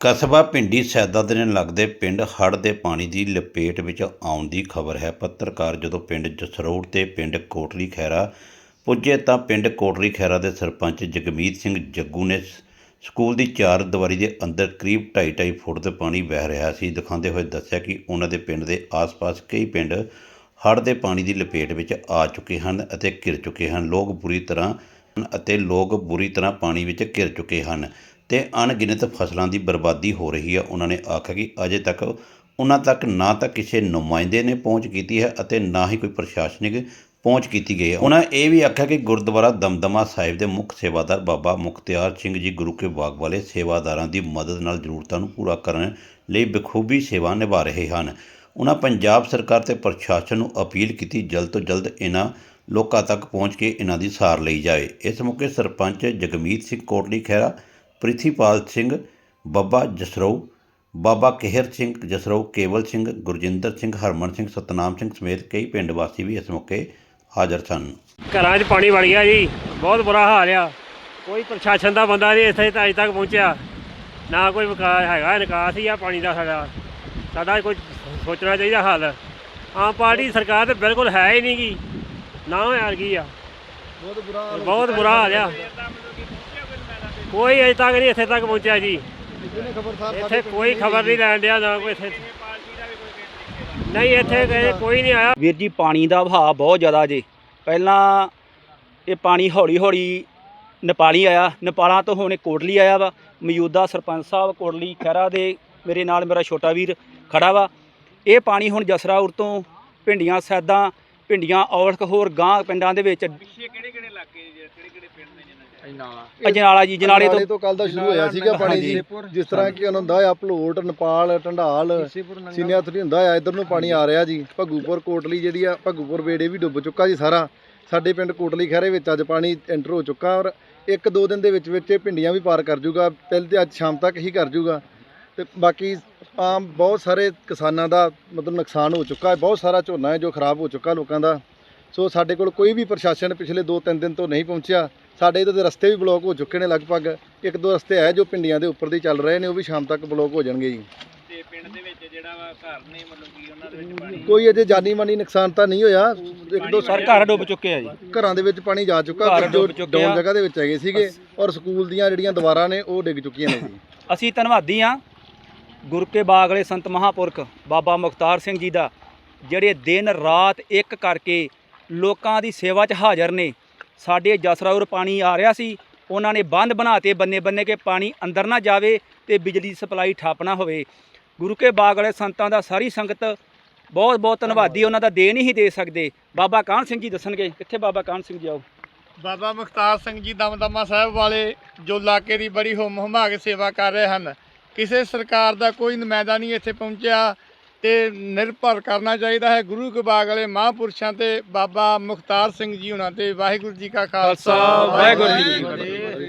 ਕਸਬਾ ਪਿੰਡੀ ਸੈਦਾ ਦੇ ਲੱਗਦੇ ਪਿੰਡ ਹੜ੍ਹ ਦੇ ਪਾਣੀ ਦੀ ਲਪੇਟ ਵਿੱਚ ਆਉਣ ਦੀ ਖਬਰ ਹੈ। ਪੱਤਰਕਾਰ ਜਦੋਂ ਪਿੰਡ ਜਸਰੋੜ ਤੇ ਪਿੰਡ ਕੋਟਲੀ ਖੈਰਾ ਪੁੱਜੇ ਤਾਂ ਪਿੰਡ ਕੋਟਲੀ ਖੈਰਾ ਦੇ ਸਰਪੰਚ ਜਗਮੀਤ ਸਿੰਘ ਜੱਗੂ ਨੇ ਸ- ਸਕੂਲ ਦੀ ਚਾਰ ਦੀਵਾਰੀ ਦੇ ਅੰਦਰ ਕਰੀਬ 2.5 ਫੁੱਟ ਦੇ ਪਾਣੀ ਵਹਿ ਰਿਹਾ ਸੀ। ਦਿਖਾਉਂਦੇ ਹੋਏ ਦੱਸਿਆ ਕਿ ਉਹਨਾਂ ਦੇ ਪਿੰਡ ਦੇ ਆਸ-ਪਾਸ ਕਈ ਪਿੰਡ ਹੜ੍ਹ ਦੇ ਪਾਣੀ ਦੀ ਲਪੇਟ ਵਿੱਚ ਆ ਚੁੱਕੇ ਹਨ ਅਤੇ ਘਿਰ ਚੁੱਕੇ ਹਨ। ਲੋਕ ਬੁਰੀ ਤਰ੍ਹਾਂ ਹਨ ਅਤੇ ਲੋਕ ਬੁਰੀ ਤਰ੍ਹਾਂ ਪਾਣੀ ਵਿੱਚ ਘਿਰ ਚੁੱਕੇ ਹਨ। ਅਤੇ ਅਣਗਿਣਤ ਫਸਲਾਂ ਦੀ ਬਰਬਾਦੀ ਹੋ ਰਹੀ ਹੈ। ਉਹਨਾਂ ਨੇ ਆਖਿਆ ਕਿ ਅਜੇ ਤੱਕ ਉਹਨਾਂ ਤੱਕ ਨਾ ਤਾਂ ਕਿਸੇ ਨੁਮਾਇੰਦੇ ਨੇ ਪਹੁੰਚ ਕੀਤੀ ਹੈ ਅਤੇ ਨਾ ਹੀ ਕੋਈ ਪ੍ਰਸ਼ਾਸਨਿਕ ਪਹੁੰਚ ਕੀਤੀ ਗਈ ਹੈ। ਉਹਨਾਂ ਇਹ ਵੀ ਆਖਿਆ ਕਿ ਗੁਰਦੁਆਰਾ ਦਮਦਮਾ ਸਾਹਿਬ ਦੇ ਮੁੱਖ ਸੇਵਾਦਾਰ ਬਾਬਾ ਮੁਖਤਿਆਰ ਸਿੰਘ ਜੀ ਗੁਰੂ ਕੇ ਬਾਗ ਵਾਲੇ ਸੇਵਾਦਾਰਾਂ ਦੀ ਮਦਦ ਨਾਲ ਜ਼ਰੂਰਤਾਂ ਨੂੰ ਪੂਰਾ ਕਰਨ ਲਈ ਬਖੂਬੀ ਸੇਵਾ ਨਿਭਾ ਰਹੇ ਹਨ। ਉਹਨਾਂ ਪੰਜਾਬ ਸਰਕਾਰ ਤੇ ਪ੍ਰਸ਼ਾਸਨ ਨੂੰ ਅਪੀਲ ਕੀਤੀ, ਜਲਦ ਤੋਂ ਜਲਦ ਇਹਨਾਂ ਲੋਕਾਂ ਤੱਕ ਪਹੁੰਚ ਕੇ ਇਹਨਾਂ ਦੀ ਸਾਰ ਲਈ ਜਾਵੇ ਇਸ ਮੌਕੇ ਸਰਪੰਚ ਜਗਮੀਤ ਸਿੰਘ ਕੋਟਲੀ ਖਹਿਰਾ ਪ੍ਰਿਥੀਪਾਲ ਸਿੰਘ ਬੱਬਾ ਜਸਰੋ ਬਾਬਾ ਕਿਹਰ ਸਿੰਘ ਜਸਰੋ ਕੇਵਲ ਸਿੰਘ ਗੁਰਜਿੰਦਰ ਸਿੰਘ ਹਰਮਨ ਸਿੰਘ ਸਤਨਾਮ ਸਿੰਘ ਸਮੇਤ ਕਈ ਪਿੰਡ ਵਾਸੀ ਵੀ ਇਸ ਮੌਕੇ ਹਾਜ਼ਰ ਸਨ। ਘਰਾਂ 'ਚ ਪਾਣੀ ਵੜ ਗਿਆ ਜੀ। ਬਹੁਤ ਬੁਰਾ ਹਾਲ ਆ। ਕੋਈ ਪ੍ਰਸ਼ਾਸਨ ਦਾ ਬੰਦਾ ਨਹੀਂ ਇੱਥੇ ਤਾਂ ਅਜੇ ਤੱਕ ਪਹੁੰਚਿਆ। ਨਾ ਕੋਈ ਵਿਕਾਸ ਹੈਗਾ ਨਿਕਾਸ ਹੀ ਆ ਪਾਣੀ ਦਾ ਸਾਡਾ। ਸਾਡਾ ਕੋਈ ਸੋਚਣਾ ਚਾਹੀਦਾ ਹੱਲ। ਆਮ ਪਾਰਟੀ ਸਰਕਾਰ ਤੇ ਬਿਲਕੁਲ ਹੈ ਹੀ ਨਹੀਂ ਗੀ। ਨਾ ਯਾਰ ਕੀ ਆ। ਬਹੁਤ ਬੁਰਾ ਬਹੁਤ ਬੁਰਾ ਹਾਲ ਆ। ਕੋਈ ਅਜੇ ਤੱਕ ਨਹੀਂ ਇੱਥੇ ਤੱਕ ਪਹੁੰਚਿਆ ਜੀ। ਇੱਥੇ ਕੋਈ ਖਬਰ ਨਹੀਂ ਲੈਣ ਡਿਆ ਨਾ ਕੋਈ ਇੱਥੇ। ਨਹੀਂ ਇੱਥੇ ਕੋਈ- ਕੋਈ ਨਹੀਂ ਆਇਆ। ਵੀਰ ਜੀ ਪਾਣੀ ਦਾ ਵਹਾਅ ਬਹੁਤ ਜ਼ਿਆਦਾ ਜੇ। ਪਹਿਲਾਂ ਇਹ ਪਾਣੀ ਹੌਲੀ ਹੌਲੀ ਨੇਪਾਲੀ ਆਇਆ। ਨੇਪਾਲਾਂ ਤੋਂ ਹੁਣ ਕੋਟਲੀ ਆਇਆ ਵਾ। ਮੌਜੂਦਾ ਸਰਪੰਚ ਸਾਹਿਬ ਕੋਟਲੀ ਖਹਿਰਾ ਦੇ ਮੇਰੇ ਨਾਲ ਮੇਰਾ ਛੋਟਾ ਵੀਰ ਖੜਾ ਵਾ। ਇਹ ਪਾਣੀ ਹੁਣ ਜਸਰਾਉਰ ਤੋਂ ਭਿੰਡੀਆਂ ਸੈਦਾਂ ਭਿੰਡੀਆਂ ਔਲਖ ਹੋਰ ਗਾਂ ਪਿੰਡਾਂ ਦੇ ਵਿੱਚ ਅਜਨਾਲਾ ਜੀ ਜਨਾਲੇ ਨਾਲੇ ਤੋਂ ਤੋਂ ਕੱਲ ਦਾ ਸ਼ੁਰੂ ਹੋਇਆ ਸੀਗਾ ਪਾਣੀ ਜੀ। ਜਿਸ ਤਰ੍ਹਾਂ ਕਿ ਉਹਨਾਂ ਹੁੰਦਾ ਆ ਭਲੋਟ ਨੇਪਾਲ ਟੰਡਾਲ ਸੀਨੀਆ ਥਰੀ ਹੁੰਦਾ ਆ ਇਧਰ ਨੂੰ ਪਾਣੀ ਆ ਰਿਹਾ ਜੀ। ਭੱਗੂਪੁਰ ਕੋਟਲੀ ਜਿਹੜੀ ਆ ਭੱਗੂਪੁਰ ਵੇੜੇ ਵੀ ਡੁੱਬ ਚੁੱਕਾ ਜੀ ਸਾਰਾ। ਸਾਡੇ ਪਿੰਡ ਕੋਟਲੀ ਖਹਿਰੇ ਵਿੱਚ ਅੱਜ ਪਾਣੀ ਐਂਟਰ ਹੋ ਚੁੱਕਾ ਔਰ ਇੱਕ ਦੋ ਦਿਨ ਦੇ ਵਿੱਚ ਵਿੱਚ ਇਹ ਭਿੰਡੀਆਂ ਵੀ ਪਾਰ ਕਰ ਜੂਗਾ। ਪਹਿਲੇ ਤੇ ਅੱਜ ਸ਼ਾਮ ਤੱਕ ਹੀ ਕਰ ਜੂਗਾ। ਤੇ ਬਾਕੀ ਆਮ ਬਹੁਤ ਸਾਰੇ ਕਿਸਾਨਾਂ ਦਾ ਮਤਲਬ ਨੁਕਸਾਨ ਹੋ ਚੁੱਕਾ ਹੈ। ਬਹੁਤ ਸਾਰਾ ਝੋਨਾ ਹੈ ਜੋ ਖਰਾਬ ਹੋ ਚੁੱਕਾ ਲੋਕਾਂ ਦਾ। ਸੋ ਸਾਡੇ ਕੋਲ ਕੋਈ ਵੀ ਪ੍ਰਸ਼ਾਸਨ ਪਿਛਲੇ 2-3 ਦਿਨ ਤੋਂ ਨਹੀਂ ਪਹੁੰਚਿਆ। ਸਾਡੇ ਇਹਦੇ ਰਸਤੇ ਵੀ ਬਲੌਕ ਹੋ ਚੁੱਕੇ ਨੇ ਲਗਭਗ। ਇੱਕ ਦੋ ਰਸਤੇ ਹੈ ਜੋ ਪਿੰਡੀਆਂ ਦੇ ਉੱਪਰ ਦੀ ਚੱਲ ਰਹੇ ਨੇ ਉਹ ਵੀ ਸ਼ਾਮ ਤੱਕ ਬਲੌਕ ਹੋ ਜਾਣਗੇ ਜੀ। ਤੇ ਪਿੰਡ ਦੇ ਵਿੱਚ ਜਿਹੜਾ ਵਾ ਘਰ ਨੇ ਮਤਲਬ ਕਿ ਉਹਨਾਂ ਦੇ ਵਿੱਚ ਪਾਣੀ ਕੋਈ ਅਜੇ ਜਾਨੀ ਮਾਨੀ ਨੁਕਸਾਨ ਤਾਂ ਨਹੀਂ ਹੋਇਆ। ਇੱਕ ਦੋ ਸਰ ਘਰ ਡੁੱਬ ਚੁੱਕੇ ਆ ਜੀ। ਘਰਾਂ ਦੇ ਵਿੱਚ ਪਾਣੀ ਜਾ ਚੁੱਕਾ ਜੋ ਡੁੱਬ ਚੁੱਕੇ ਡਾਊਨ ਆ। ਜਗ੍ਹਾ ਦੇ ਵਿੱਚ ਹੈਗੇ ਸੀਗੇ ਔਰ ਸਕੂਲ ਦੀਆਂ ਜਿਹੜੀਆਂ ਦੀਵਾਰਾਂ ਨੇ ਉਹ ਡਿੱਗ ਚੁੱਕੀਆਂ ਨੇ ਜੀ। ਅਸੀਂ ਧੰਨਵਾਦੀ ਹਾਂ ਗੁਰੂ ਕੇ ਬਾਗ ਵਾਲੇ ਸੰਤ ਮਹਾਪੁਰਖ ਬਾਬਾ ਮੁਖਤਾਰ ਸਿੰਘ ਜੀ ਦਾ ਜਿਹੜੇ ਦਿਨ ਰਾਤ ਇੱਕ ਕਰਕੇ ਲੋਕਾਂ ਦੀ ਸੇਵਾ 'ਚ ਹਾਜ਼ਰ ਨੇ। ਸਾਡੇ ਜਸਰਾਉਰ ਪਾਣੀ ਆ ਰਿਹਾ ਸੀ। ਉਹਨਾਂ ਨੇ ਬੰਦ ਬਣਾਤੇ ਬੰਨੇ ਬੰਨੇ ਕੇ ਪਾਣੀ ਅੰਦਰ ਨਾ ਜਾਵੇ ਤੇ ਬਿਜਲੀ ਸਪਲਾਈ ਠੱਪ ਨਾ ਹੋਵੇ। ਗੁਰੂ ਕੇ ਬਾਗ ਵਾਲੇ ਸੰਤਾਂ ਦਾ ਸਾਰੀ ਸੰਗਤ ਬਹੁਤ ਬਹੁਤ ਧੰਨਵਾਦੀ, ਉਹਨਾਂ ਦਾ ਦੇ ਨਹੀਂ ਦੇ ਸਕਦੇ। ਬਾਬਾ ਕਾਹਨ ਸਿੰਘ ਜੀ ਦੱਸਣਗੇ? ਕਿੱਥੇ ਬਾਬਾ ਕਾਹਨ ਸਿੰਘ ਜੀ ਆਓ? ਬਾਬਾ ਮੁਖਤਾਰ ਸਿੰਘ ਜੀ ਦਮਦਮਾ ਸਾਹਿਬ ਵਾਲੇ ਜੋ ਇਲਾਕੇ ਦੀ ਬੜੀ ਹੁਮ ਹੁਮਾ ਕੇ ਸੇਵਾ ਕਰ ਰਹੇ ਹਨ। ਕਿਸੇ ਸਰਕਾਰ ਦਾ ਕੋਈ ਨੁਮਾਇੰਦਾ ਨਹੀਂ ਇੱਥੇ ਪਹੁੰਚਿਆ। ਤੇ ਨਿਰਭਰ ਕਰਨਾ ਚਾਹੀਦਾ ਹੈ ਗੁਰੂ ਕੇ ਬਾਗ ਵਾਲੇ ਮਹਾਂਪੁਰਸ਼ਾਂ ਤੇ ਬਾਬਾ ਮੁਖਤਾਰ ਸਿੰਘ ਜੀ ਉਹਨਾਂ ਤੇ ਵਾਹਿਗੁਰੂ ਜੀ ਕਾ ਖਾਲਸਾ ਵਾਹਿਗੁਰੂ ਜੀ ਕੀ ਫਤਿਹ।